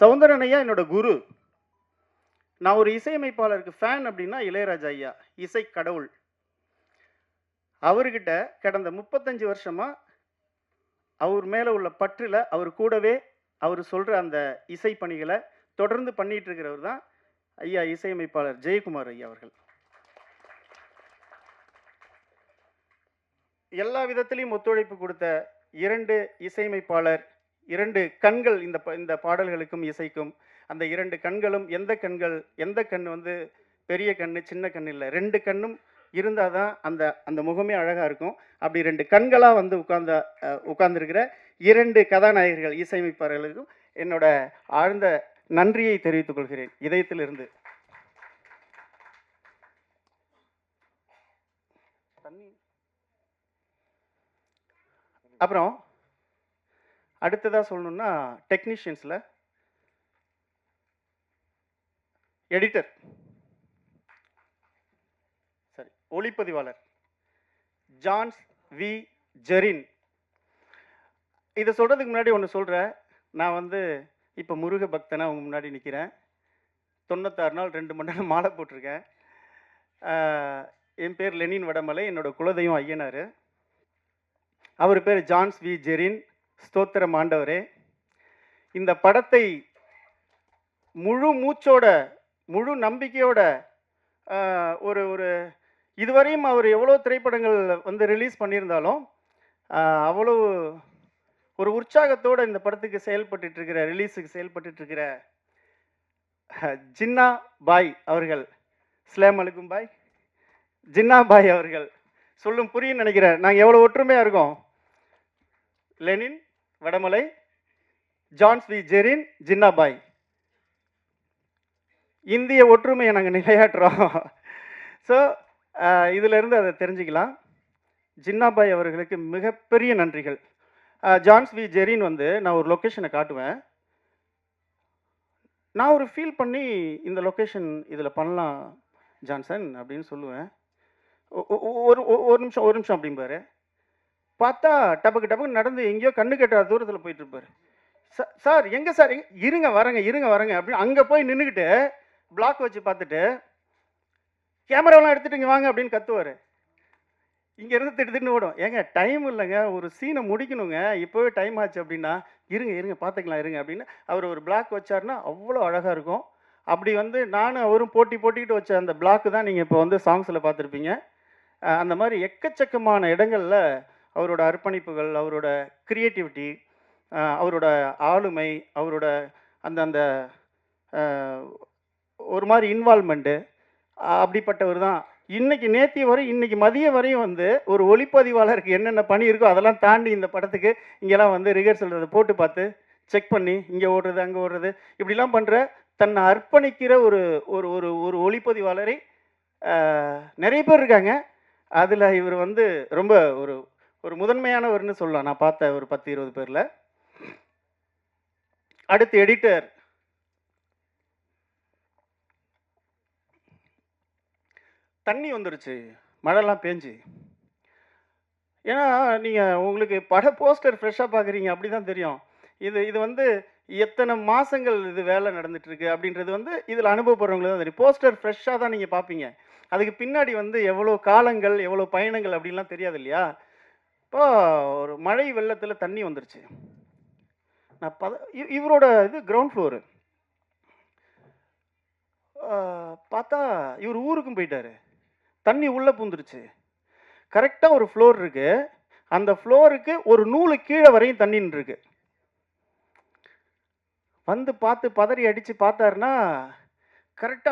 சவுந்தரன் ஐயா என்னோட குரு. நான் ஒரு இசையமைப்பாளருக்கு ஃபேன் அப்படின்னா இளையராஜா ஐயா இசை கடவுள். அவர்கிட்ட கடந்த முப்பத்தஞ்சு வருஷமாக அவர் மேலே உள்ள பற்றில் அவர் கூடவே அவர் சொல்கிற அந்த இசை பணிகளை தொடர்ந்து பண்ணிட்டு இருக்கிறவர் தான் ஐயா இசையமைப்பாளர் ஜெயக்குமார் ஐயா அவர்கள். எல்லா விதத்திலையும் ஒத்துழைப்பு கொடுத்த இரண்டு இசையமைப்பாளர் இரண்டு கண்கள் இந்த ப- இந்த பாடல்களுக்கும் இசைக்கும். அந்த இரண்டு கண்களும் எந்த கண்கள் எந்த கண் வந்து பெரிய கண் சின்ன கண் இல்லை. ரெண்டு கண்ணும் இருந்தால் தான் அந்த அந்த முகமே அழகாக இருக்கும். அப்படி ரெண்டு கண்களாக வந்து உட்கார்ந்த உட்கார்ந்துருக்கிற இரண்டு கதாநாயகர்கள் இசையமைப்பாளர்களுக்கும் என்னோட ஆழ்ந்த நன்றியை தெரிவித்துக் கொள்கிறேன். இதயத்திலிருந்து. அப்புறம் அடுத்ததாக சொல்லணுன்னா டெக்னீஷியன்ஸில் எடிட்டர் சரி ஒளிப்பதிவாளர். ஜான்ஸ் வி ஜெரின் இதை சொல்கிறதுக்கு முன்னாடி ஒன்று சொல்கிறேன் நான் வந்து இப்போ முருக பக்தனாக உங்கள் முன்னாடி நிற்கிறேன் தொண்ணூத்தாறு நாள் ரெண்டு மணி நேரம் மாலை போட்டிருக்கேன். என் பேர் லெனின் வடமலை என்னோடய குலதெய்வம் ஐயனார். அவர் பேர் ஜான்ஸ் வி ஜெரின் ஸ்தோத்திரம் ஆண்டவரே. இந்த படத்தை முழு மூச்சோட முழு நம்பிக்கையோட ஒரு ஒரு இதுவரையும் அவர் எவ்வளோ திரைப்படங்கள் வந்து ரிலீஸ் பண்ணியிருந்தாலும் அவ்வளோ ஒரு உற்சாகத்தோடு இந்த படத்துக்கு செயல்பட்டுட்ருக்கிற ரிலீஸுக்கு செயல்பட்டுட்டு ஜின்னா பாய் அவர்கள். ஸ்லேம் அலுக்கும் பாய். ஜின்னா பாய் அவர்கள். சொல்லும் புரியும் நினைக்கிறேன். நாங்கள் எவ்வளோ ஒற்றுமையாக இருக்கோம். லெனின் வடமலை ஜான்ஸ் வி ஜெரின் ஜின்னாபாய் இந்திய ஒற்றுமையை நாங்கள் நிலையாட்டுறோம். ஸோ இதிலிருந்து அதை தெரிஞ்சுக்கலாம். ஜின்னாபாய் அவர்களுக்கு மிகப்பெரிய நன்றிகள். ஜான்ஸ் வி ஜெரின் வந்து நான் ஒரு லொக்கேஷனை காட்டுவேன். நான் ஒரு ஃபீல் பண்ணி இந்த லொக்கேஷன் இதில் பண்ணலாம் ஜான்சன் அப்படின்னு சொல்லுவேன். ஒரு ஒ- ஒரு நிமிஷம் ஒரு நிமிஷம் அப்படிம்பாரு. பார்த்தா டபக்கு டபக்கு நடந்து எங்கேயோ கண்ணு கெட்டாத தூரத்தில் போயிட்டு இருப்பாரு. சார் எங்கே சார்? எங்க இருங்க வரங்க இருங்க வரங்க. அப்படின்னு அங்கே போய் நின்றுக்கிட்டு பிளாக் வச்சு பார்த்துட்டு கேமராவெல்லாம் எடுத்துட்டு இங்கே வாங்க அப்படின்னு கத்துவார். இங்க இருந்து திட்டு திட்டு ஓடும். ஏங்க டைம் இல்லைங்க. ஒரு சீனை முடிக்கணுங்க. இப்போவே டைம் ஆச்சு அப்படின்னா இருங்க இருங்க பார்த்துக்கலாம் இருங்க அப்படின்னு அவர் ஒரு பிளாக் வச்சாருன்னா அவ்வளோ அழகாக இருக்கும். அப்படி வந்து நானும் அவரும் போட்டி போட்டிக்கிட்டு வச்ச அந்த பிளாக்கு தான் நீங்கள் இப்போ வந்து சாங்ஸில் பார்த்துருப்பீங்க. அந்த மாதிரி எக்கச்சக்கமான இடங்கள்ல அவரோட அர்ப்பணிப்புகள் அவரோட க்ரியேட்டிவிட்டி அவரோட ஆளுமை அவரோட அந்த அந்த ஒரு மாதிரி இன்வால்மெண்ட்டு அப்படிப்பட்டவர் தான். இன்றைக்கி நேத்தி வரை இன்றைக்கி மதிய வரையும் வந்து ஒரு ஒளிப்பதிவாளருக்கு என்னென்ன பணி இருக்கோ அதெல்லாம் தாண்டி இந்த படத்துக்கு இங்கெல்லாம் வந்து ரிஹர்சல் அதை போட்டு பார்த்து செக் பண்ணி இங்கே ஓடுறது அங்கே ஓடுறது இப்படிலாம் பண்ணுற தன்னை அர்ப்பணிக்கிற ஒரு ஒரு ஒரு ஒரு ஒளிப்பதிவாளரை நிறைய பேர் இருக்காங்க. அதில் இவர் வந்து ரொம்ப ஒரு ஒரு முதன்மையானவர்னு சொல்லலாம். நான் பார்த்த ஒரு பத்து இருபது பேரில். அடுத்து எடிட்டர் தண்ணி வந்துருச்சு. மழைலாம் பேஞ்சு. ஏன்னா நீங்கள் உங்களுக்கு பட போஸ்டர் ஃப்ரெஷ்ஷாக பார்க்குறீங்க அப்படி தான் தெரியும். இது இது வந்து எத்தனை மாதங்கள் இது வேலை நடந்துட்டு அப்படின்றது வந்து இதில் அனுபவப்படுறவங்களுக்கு தான் தெரியும். போஸ்டர் ஃப்ரெஷ்ஷாக தான் நீங்கள் பார்ப்பீங்க. அதுக்கு பின்னாடி வந்து எவ்வளோ காலங்கள் எவ்வளோ பயணங்கள் அப்படின்லாம் தெரியாது இல்லையா? இப்போ ஒரு மழை வெள்ளத்தில் தண்ணி வந்துருச்சு. நான் பத இவரோட இது கிரவுண்ட் ஃப்ளோரு பார்த்தா இவர் ஊருக்கும் போயிட்டாரு. தண்ணி உள்ளே பூந்துருச்சு. கரெக்டாக ஒரு ஃப்ளோர் இருக்கு. அந்த ஃப்ளோருக்கு ஒரு நூலு கீழே வரையும் தண்ணின்னு இருக்கு வந்து பார்த்து பதறி அடித்து பார்த்தாருன்னா கரெக்டாக